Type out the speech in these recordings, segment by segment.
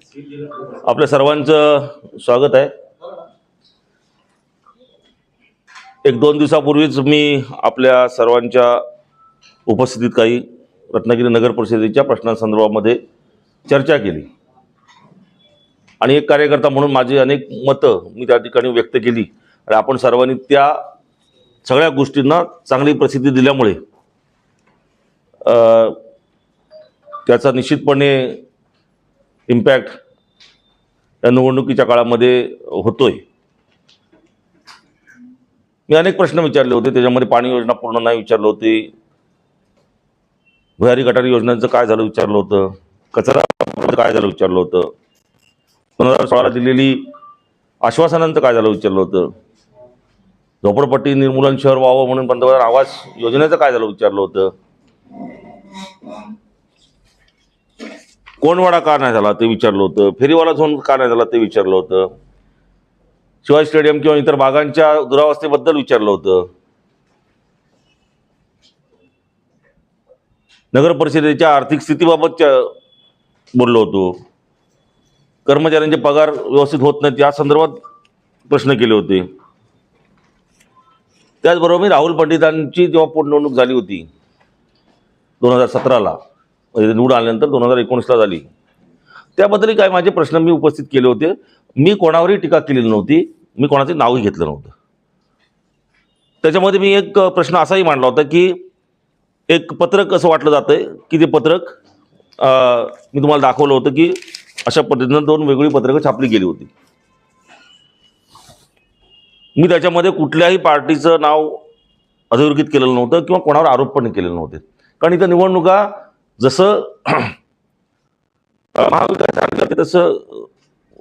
आपल्या सर्वांचं स्वागत आहे. एक दोन दिवसापूर्वीच मी आपल्या सर्वांच्या उपस्थितीत काही रत्नागिरी नगर परिषदेच्या प्रश्नांसंदर्भामध्ये चर्चा केली. आणि एक कार्यकर्ता म्हणून माझी अनेक मतं मी त्या ठिकाणी व्यक्त केली. आणि आपण सर्वांनी त्या सगळ्या गोष्टींना चांगली प्रसिद्धी दिल्यामुळे त्याचा निश्चितपणे इम्पॅक्ट या निवडणुकीच्या काळामध्ये होतोय. मी अनेक प्रश्न विचारले होते त्याच्यामध्ये पाणी योजना पूर्ण नाही विचारलं होते. भुयारी गटारी योजनांचं काय झालं विचारलं होतं. कचरा काय झालं विचारलं होतं. दोन हजार सोळाला दिलेली आश्वासनांचं काय झालं विचारलं होतं. झोपडपट्टी निर्मूलन शहर व्हावं म्हणून पंतप्रधान आवास योजनेचं काय झालं विचारलं होतं. कोणवाडा का नाही झाला ते विचारलं होतं फेरीवाला झोन का नाही झाला ते विचारलं होतं. शिवाजी स्टेडियम किंवा इतर भागांच्या दुरावस्थेबद्दल विचारलं होतं. नगर परिषदेच्या आर्थिक स्थितीबाबत बोललो होतो. कर्मचाऱ्यांचे पगार व्यवस्थित होत नाहीत या संदर्भात प्रश्न केले होते. त्याचबरोबर मी राहुल पंडितांची जेव्हा पोटनिवडणूक झाली होती दोन हजार सतराला. म्हणजे निवडून आल्यानंतर दोन हजार एकोणीसला झाली. त्याबद्दलही काय माझे प्रश्न मी उपस्थित केले होते. मी कोणावरही टीका केलेली नव्हती. मी कोणाचे नावही घेतलं नव्हतं. त्याच्यामध्ये मी एक प्रश्न असाही मांडला होता की एक पत्रक असं वाटलं जातं की ते पत्रक मी तुम्हाला दाखवलं होतं की अशा पद्धतीनं दोन वेगळी पत्रकं छापली गेली होती. मी त्याच्यामध्ये कुठल्याही पार्टीचं नाव अधोरेखित केलेलं नव्हतं किंवा कोणावर आरोप पण केलेले नव्हते. कारण इथं निवडणुका जसं महाविकास आघाडी तसं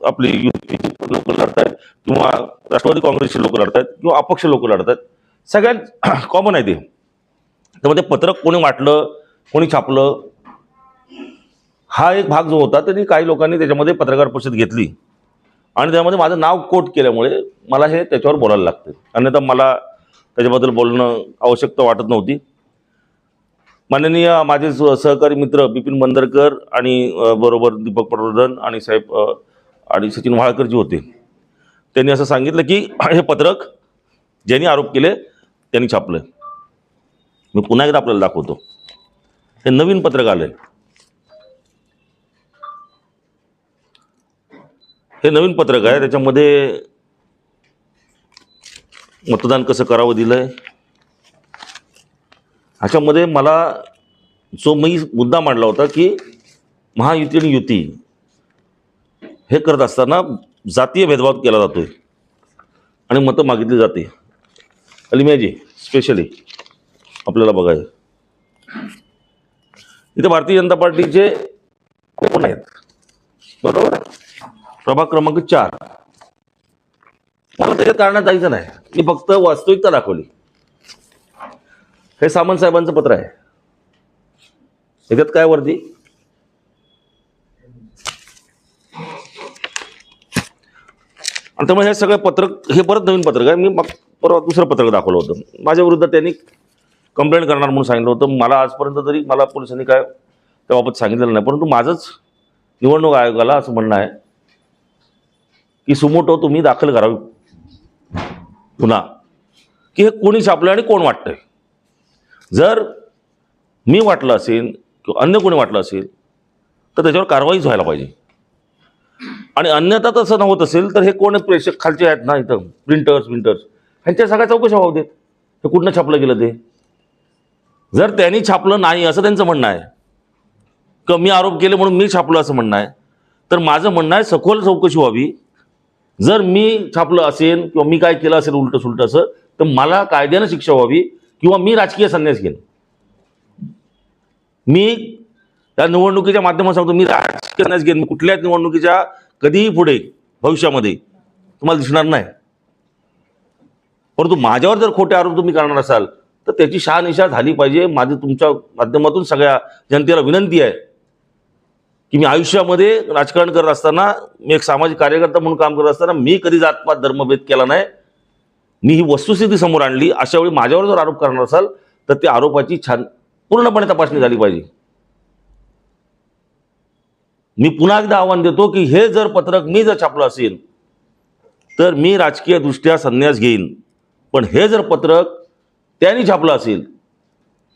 आपली युतीची लोक लढत किंवा राष्ट्रवादी काँग्रेसचे लोक लढतायत किंवा अपक्ष लोक लढतात सगळ्यात कॉमन आहे ते. त्यामध्ये पत्रक कोणी वाटलं कोणी छापलं हा एक भाग जो होता तरी काही लोकांनी त्याच्यामध्ये पत्रकार परिषद घेतली. आणि त्यामध्ये माझं नाव कोट केल्यामुळे मला हे त्याच्यावर बोलायला लागतं. अन्यथा मला त्याच्याबद्दल बोलणं आवश्यकता वाटत नव्हती. माननीय माझे स- सहकारी मित्र बिपिन बंदरकर आणि बरोबर दीपक पटवर्धन आणि साहेब आणि सचिन व्हाळकर जे होते. त्यांनी असं सांगितलं की हे पत्रक ज्यांनी आरोप केले त्यांनी छापलं मी पुन्हा एकदा आपल्याला दाखवतो. हे नवीन पत्रक आलंय. हे नवीन पत्रक आहे त्याच्यामध्ये मतदान कसं करावं दिलंय? ह्याच्यामध्ये मला जो मी मुद्दा मांडला होता की महायुती आणि युती हे करत असताना जातीय भेदभाव केला जातोय आणि मतं मागितली जाते. अलिम्याजी स्पेशली आपल्याला बघायचं. इथे भारतीय जनता पार्टीचे कोण आहेत? बरोबर? प्रभाग क्रमांक चार. मला त्याच्या कारणात जायचं नाही. मी फक्त वास्तविकता दाखवली. हे सामंत साहेबांचं पत्र आहे. याच्यात काय वरती आणि त्यामुळे हे सगळं पत्रक हे परत नवीन पत्रक आहे. मी मग परवा दुसरं पत्रक दाखवलं होतं. माझ्या विरुद्ध त्यांनी कंप्लेंट करणार म्हणून सांगितलं होतं. मला आजपर्यंत तरी मला पोलिसांनी काय त्याबाबत सांगितलेलं नाही. परंतु माझंच निवडणूक आयोगाला असं म्हणणं आहे की सुमोटो तुम्ही दाखल करावी. पुन्हा. की हे कोणी छापलं आणि कोण वाटतंय? जर मी वाटलं असेल किंवा अन्य कोणी वाटलं असेल तर त्याच्यावर कारवाईच व्हायला पाहिजे. आणि अन्यथा तसं नव्हत असेल तर हे कोण प्रेक्षक खालचे आहेत ना इथं प्रिंटर्स प्रिंटर्स ह्यांच्या सगळ्या चौकशा व्हावं देत हे कुठनं छापलं गेलं ते? जर त्यांनी छापलं नाही असं त्यांचं म्हणणं आहे. किंवा मी आरोप केले म्हणून मी छापलं असं म्हणणं आहे. तर माझं म्हणणं आहे सखोल चौकशी व्हावी. जर मी छापलं असेल किंवा मी काय केलं असेल उलटं सुलटं असं तर मला कायद्यानं शिक्षा व्हावी. किंवा मी राजकीय संन्यास घेईन. मी त्या निवडणुकीच्या माध्यमात सांगतो मी राजकीय संन्यास घेईन. मी कुठल्याच निवडणुकीच्या कधीही पुढे भविष्यामध्ये तुम्हाला दिसणार नाही. परंतु माझ्यावर जर खोटे आरोप तुम्ही करणार असाल तर त्याची शहानिशा झाली पाहिजे. माझी तुमच्या माध्यमातून सगळ्या जनतेला विनंती आहे की मी आयुष्यामध्ये राजकारण करत असताना मी एक सामाजिक कार्यकर्ता म्हणून काम करत असताना मी कधी जातपात धर्मभेद केला नाही. मी ही वस्तुस्थिती समोर आणली. अशा वेळी माझ्यावर जर आरोप करणार असाल तर त्या आरोपाची छान पूर्णपणे तपासणी झाली पाहिजे. मी पुन्हा एकदा आव्हान देतो की हे जर पत्रक मी जर छापलं असेल तर मी राजकीय दृष्ट्या संन्यास घेईन. पण हे जर पत्रक त्यांनी छापलं असेल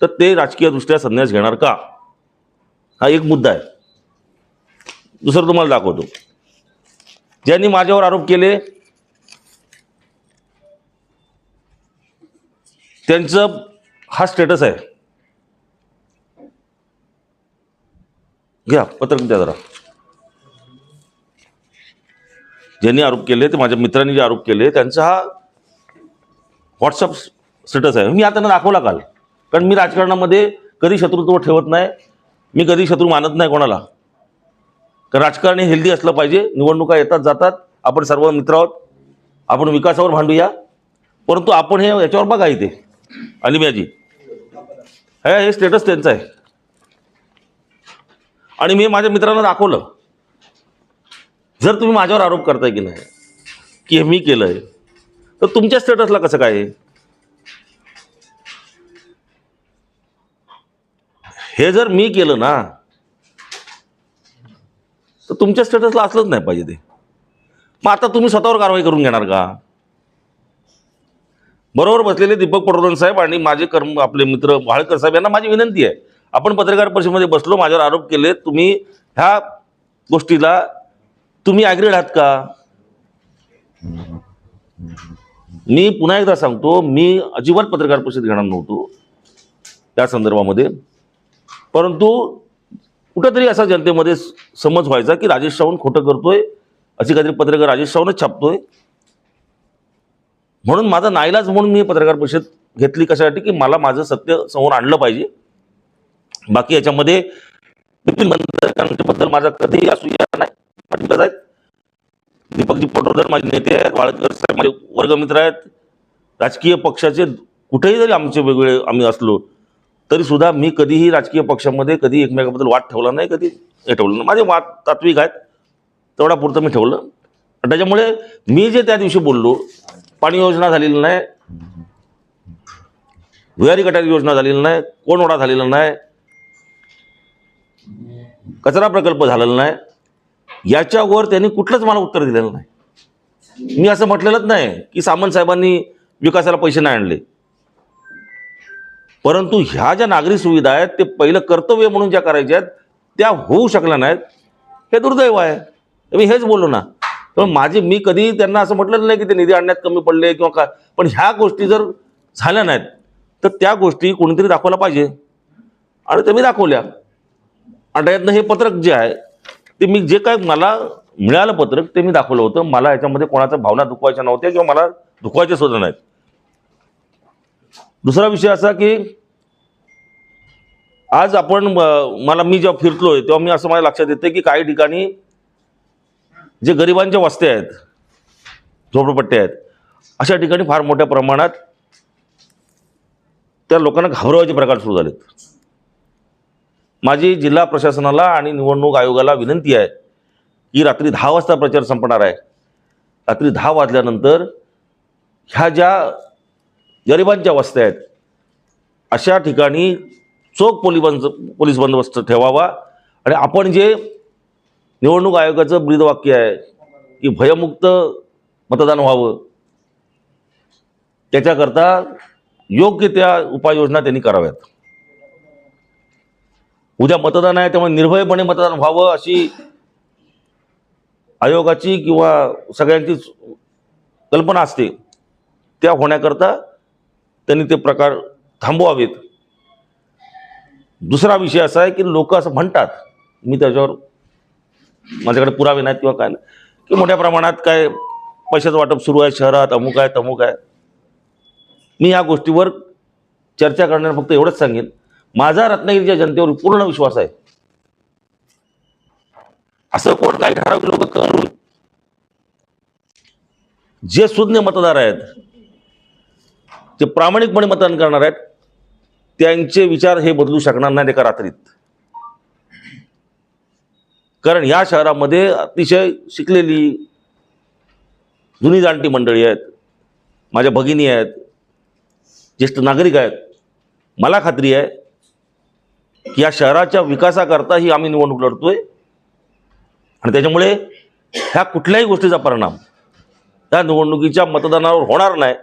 तर ते राजकीयदृष्ट्या संन्यास घेणार का? हा एक मुद्दा आहे. दुसरं तुम्हाला दाखवतो. ज्यांनी माझ्यावर आरोप केले त्यांचं हा स्टेटस आहे. घ्या पत्रक द्या जरा. ज्यांनी आरोप केले ते माझ्या मित्रांनी जे आरोप केले त्यांचा हा व्हॉट्सअप स्टेटस आहे. मी आता दाखवला काल. कारण मी राजकारणामध्ये कधी शत्रुत्व ठेवत नाही. मी कधी शत्रू मानत नाही कोणाला. कारण राजकारण हे हेल्दी असलं पाहिजे. निवडणुका येतात जातात. आपण सर्व मित्र आहोत. आपण विकासावर भांडूया. परंतु आपण हे याच्यावर बघा इथे. अलिमियाजी हे हे स्टेटस त्यांचं आहे. आणि मी माझ्या मित्रांना दाखवलं. जर तुम्ही माझ्यावर आरोप करताय की नाही की हे मी केलंय तर तुमच्या स्टेटसला कसं काय आहे? हे जर मी केलं ना तर तुमच्या स्टेटसला असलंच नाही पाहिजे ते. मग आता तुम्ही स्वतःवर कारवाई करून घेणार का? बरोबर बसलेले दीपक पडोलन साहेब आणि माझे कर्म आपले मित्र वाळकर साहेब यांना माझी विनंती आहे. आपण पत्रकार परिषदेमध्ये बसलो माझ्यावर आरोप केले तुम्ही ह्या गोष्टीला तुम्ही ॲग्रीड आहात का? मी पुन्हा एकदा सांगतो मी अजिबात पत्रकार परिषद घेणार नव्हतो त्या संदर्भामध्ये. परंतु कुठंतरी असा जनतेमध्ये समज व्हायचा की राजेश सावंत खोटं करतोय अशी काहीतरी पत्रकार राजेश सावंतच छापतोय. म्हणून माझा नाईलाज म्हणून मी पत्रकार परिषद घेतली कशासाठी की मला माझं सत्य समोर आणलं पाहिजे. बाकी याच्यामध्ये बिपिन बंदरांच्याबद्दल माझा कधीही असू नाही. आहेत दीपकजी पटोदर माझे नेते आहेत वाळकर साहेब माझे वर्गमित्र आहेत. राजकीय पक्षाचे कुठेही जरी आमचे वेगवेगळे आम्ही असलो तरी सुद्धा मी कधीही राजकीय पक्षामध्ये कधी एकमेकाबद्दल वाद ठेवला नाही कधी हे ठेवलं नाही. माझे वाद तात्विक आहेत. तेवढा पुरतं मी ठेवलं. आणि त्याच्यामुळे मी जे त्या दिवशी बोललो पाणी योजना झालेली नाही. भुयारी गटारी योजना झालेली नाही. कोणवडा झालेला नाही. कचरा प्रकल्प झालेला नाही. याच्यावर त्यांनी कुठलंच मला उत्तर दिलेलं नाही. मी असं म्हटलेलंच नाही की सामंत साहेबांनी विकासाला पैसे नाही आणले. परंतु ह्या ज्या नागरी सुविधा आहेत ते पहिलं कर्तव्य म्हणून ज्या करायच्या आहेत त्या होऊ शकल्या नाहीत. हे दुर्दैव आहे. मी हेच बोललो ना. तर माझी मी कधी त्यांना असं म्हटलं नाही की ते निधी आणण्यात कमी पडले किंवा काय पण ह्या गोष्टी जर झाल्या नाहीत तर त्या गोष्टी कोणीतरी दाखवायला पाहिजे. आणि त्या मी दाखवल्या. आणि त्यातनं हे पत्रक जे आहे ते मी जे काय मला मिळालं पत्रक ते मी दाखवलं होतं. मला याच्यामध्ये कोणाच्या भावना दुखवायच्या नव्हत्या किंवा मला दुखवायच्या सुद्धा नाहीत. दुसरा विषय असा की आज आपण मला मी जेव्हा फिरतलोय तेव्हा मी असं माझ्या लक्षात येते की काही ठिकाणी जे गरिबांच्या वस्त्या आहेत झोपडपट्ट्या आहेत अशा ठिकाणी फार मोठ्या प्रमाणात त्या लोकांना घाबरवायचे प्रकार सुरू झालेत. माझी जिल्हा प्रशासनाला आणि निवडणूक आयोगाला विनंती आहे की रात्री दहा वाजता प्रचार संपणार आहे. रात्री दहा वाजल्यानंतर ह्या ज्या गरिबांच्या वस्त्या आहेत अशा ठिकाणी चोख पोलीस बंद पोलीस बंदोबस्त ठेवावा आणि आपण जे निवडणूक आयोगाचं ब्रीदवाक्य आहे की भयमुक्त मतदान व्हावं. त्याच्याकरता योग्य त्या उपाययोजना त्यांनी कराव्यात. उद्या मतदान आहे त्यामुळे निर्भयपणे मतदान व्हावं अशी आयोगाची किंवा सगळ्यांची कल्पना असते. त्या होण्याकरता त्यांनी ते प्रकार थांबवावेत. दुसरा विषय असा आहे की लोक असं म्हणतात मी त्याच्यावर माझ्याकडे पुरावे नाहीत किंवा काय नाही. की मोठ्या प्रमाणात काय पैशाचं वाटप सुरू आहे शहरात अमुक आहे तमुक आहे. मी या गोष्टीवर चर्चा करण्याला फक्त एवढंच सांगेन. माझा रत्नागिरीच्या जनतेवर पूर्ण विश्वास आहे. असं कोण काही ठराविक लोक करून जे सुज्ञ मतदार आहेत जे प्रामाणिकपणे मतदान करणार आहेत त्यांचे विचार हे बदलू शकणार नाहीत एका रात्रीत. कारण या शहरामध्ये अतिशय शिकलेली जुनी जाणती मंडळी आहेत माझ्या भगिनी आहेत ज्येष्ठ नागरिक आहेत. मला खात्री आहे की या शहराच्या विकासाकरता ही आम्ही निवडणूक लढतोय. आणि त्याच्यामुळे ह्या कुठल्याही गोष्टीचा परिणाम त्या निवडणुकीच्या मतदानावर होणार नाही.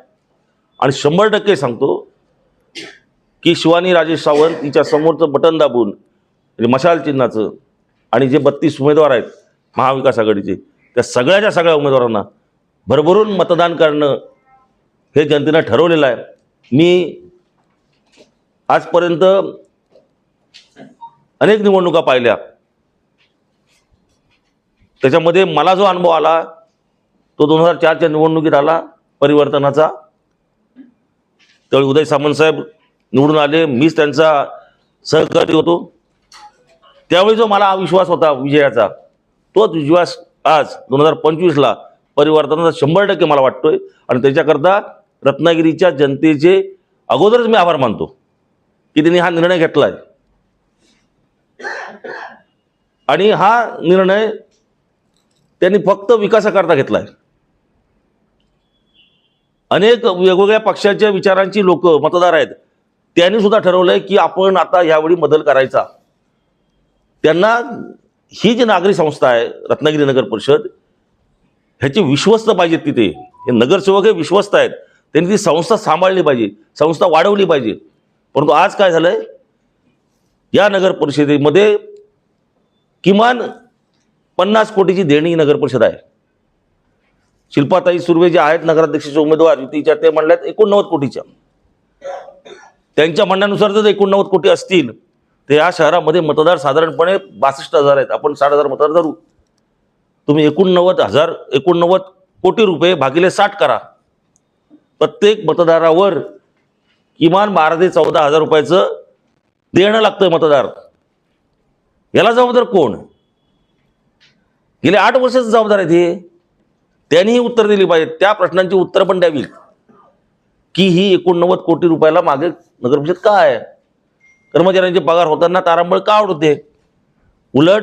आणि शंभर टक्के सांगतो की शिवानी राजेश सावंत तिच्या समोरचं बटन दाबून म्हणजे मशाल चिन्हाचं आणि जे बत्तीस उमेदवार आहेत महाविकास आघाडीचे त्या सगळ्याच्या सगळ्या उमेदवारांना भरभरून मतदान करणं हे जनतेनं ठरवलेलं आहे. मी आजपर्यंत अनेक निवडणुका पाहिल्या. त्याच्यामध्ये मला जो अनुभव आला तो दोन हजार चारच्या निवडणुकीत आला परिवर्तनाचा. त्यावेळी उदय सामंत साहेब निवडून आले मीच त्यांचा सहकारी होतो. त्यावेळी जो मला विश्वास होता विजयाचा तोच विश्वास आज दोन हजार पंचवीसला परिवर्तनाचा शंभर टक्के मला वाटतोय. आणि त्याच्याकरता रत्नागिरीच्या जनतेचे अगोदरच मी आभार मानतो की त्यांनी हा निर्णय घेतला आहे आणि हा निर्णय त्यांनी फक्त विकासाकरता घेतला आहे अनेक वेगवेगळ्या पक्षाच्या विचारांची लोक मतदार आहेत त्यांनी सुद्धा ठरवलंय की आपण आता यावेळी बदल करायचा. त्यांना ही जी नागरी संस्था आहे रत्नागिरी नगर परिषद ह्याची विश्वस्त पाहिजेत तिथे. हे नगरसेवक हे विश्वस्त आहेत. त्यांनी ती संस्था सांभाळली पाहिजे संस्था वाढवली पाहिजे. परंतु आज काय झालंय? या नगर परिषदेमध्ये किमान पन्नास कोटीची देणी नगर परिषद आहे. शिल्पाताई सुर्वे जे आहेत नगराध्यक्षाचे उमेदवार युतीच्या ते म्हणल्यात एकोणनव्वद कोटीच्या. त्यांच्या म्हणण्यानुसार जर एकोणनव्वद कोटी असतील तर या शहरामध्ये मतदार साधारणपणे बासष्ट हजार आहेत. आपण साठ हजार मतदार धरू. तुम्ही एकोणनव्वद हजार एकोणनव्वद कोटी रुपये भागिले साठ करा. प्रत्येक मतदारावर किमान बारा ते चौदा हजार रुपयाचं देणं लागतंय मतदार. याला जबाबदार कोण? गेले आठ वर्षाचं जबाबदार आहेत हे. त्यांनीही उत्तर दिली पाहिजे त्या प्रश्नांची उत्तर पण द्यावी की ही एकोणनव्वद कोटी रुपयाला मागे नगरपरिषद का आहे? कर्मचाऱ्यांचे पगार होताना तारांबळ का आवडते उलट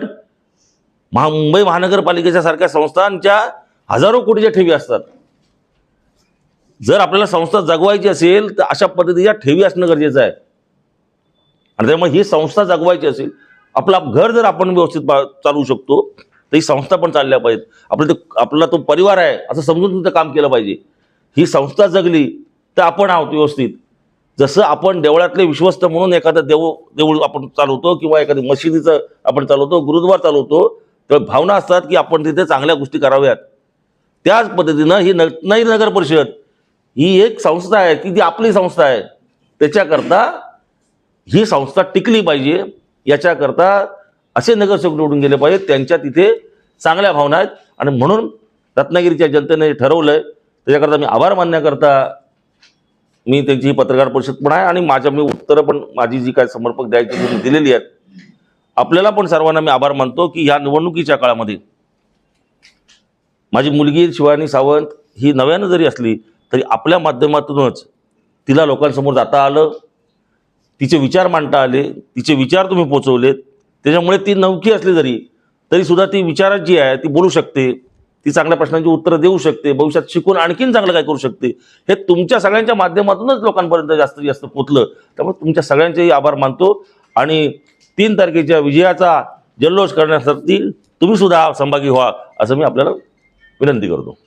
महा मुंबई महानगरपालिकेच्या सारख्या संस्थांच्या हजारो कोटीच्या ठेवी असतात. जर आपल्याला संस्था जगवायची असेल तर अशा पद्धतीच्या ठेवी असणं गरजेचं आहे. आणि त्यामुळे ही संस्था जगवायची असेल आपलं घर जर आपण व्यवस्थित बा- चालवू शकतो तर ही संस्था पण चालल्या पाहिजेत. आपलं ते आपला तो परिवार आहे असं समजून तुमचं काम केलं पाहिजे. ही संस्था जगली तर आपण आहोत व्यवस्थित. जसं आपण देवळातले विश्वस्त म्हणून एखादं देव देऊळ आपण चालवतो किंवा एखादी मशिदीचं आपण चालवतो गुरुद्वार चालवतो तेव्हा भावना असतात की आपण तिथे चांगल्या गोष्टी कराव्यात. त्याच पद्धतीनं ही न नाही नगर परिषद ही एक संस्था आहे की जी आपली संस्था आहे. त्याच्याकरता ही संस्था टिकली पाहिजे. याच्याकरता असे नगरसेवक निवडून गेले पाहिजे त्यांच्या तिथे चांगल्या भावना आहेत. आणि म्हणून रत्नागिरीच्या जनतेने ठरवलं आहे त्याच्याकरता मी आभार मानण्याकरता मी त्यांची पत्रकार परिषद पण आहे आणि माझ्या मी उत्तरं पण माझी जी काय समर्पक द्यायची ती मी दिलेली आहेत आपल्याला पण सर्वांना मी आभार मानतो की ह्या निवडणुकीच्या काळामध्ये माझी मुलगी शिवानी सावंत ही नव्यानं जरी असली तरी आपल्या माध्यमातूनच तिला लोकांसमोर जाता आलं तिचे विचार मांडता आले तिचे विचार तुम्ही पोचवलेत त्याच्यामुळे ती नवकी असली जरी तरीसुद्धा ती विचारात जी आहे ती बोलू शकते. ती चांगल्या प्रश्नांची उत्तरं देऊ शकते भविष्यात शिकून आणखीन चांगलं काय करू शकते? हे तुमच्या सगळ्यांच्या माध्यमातूनच लोकांपर्यंत जास्तीत जास्त पोचलं. त्यामुळे तुमच्या सगळ्यांचेही आभार मानतो आणि तीन तारखेच्या विजयाचा जल्लोष करण्यासाठी तुम्ही सुद्धा सहभागी व्हा असं मी आपल्याला विनंती करतो.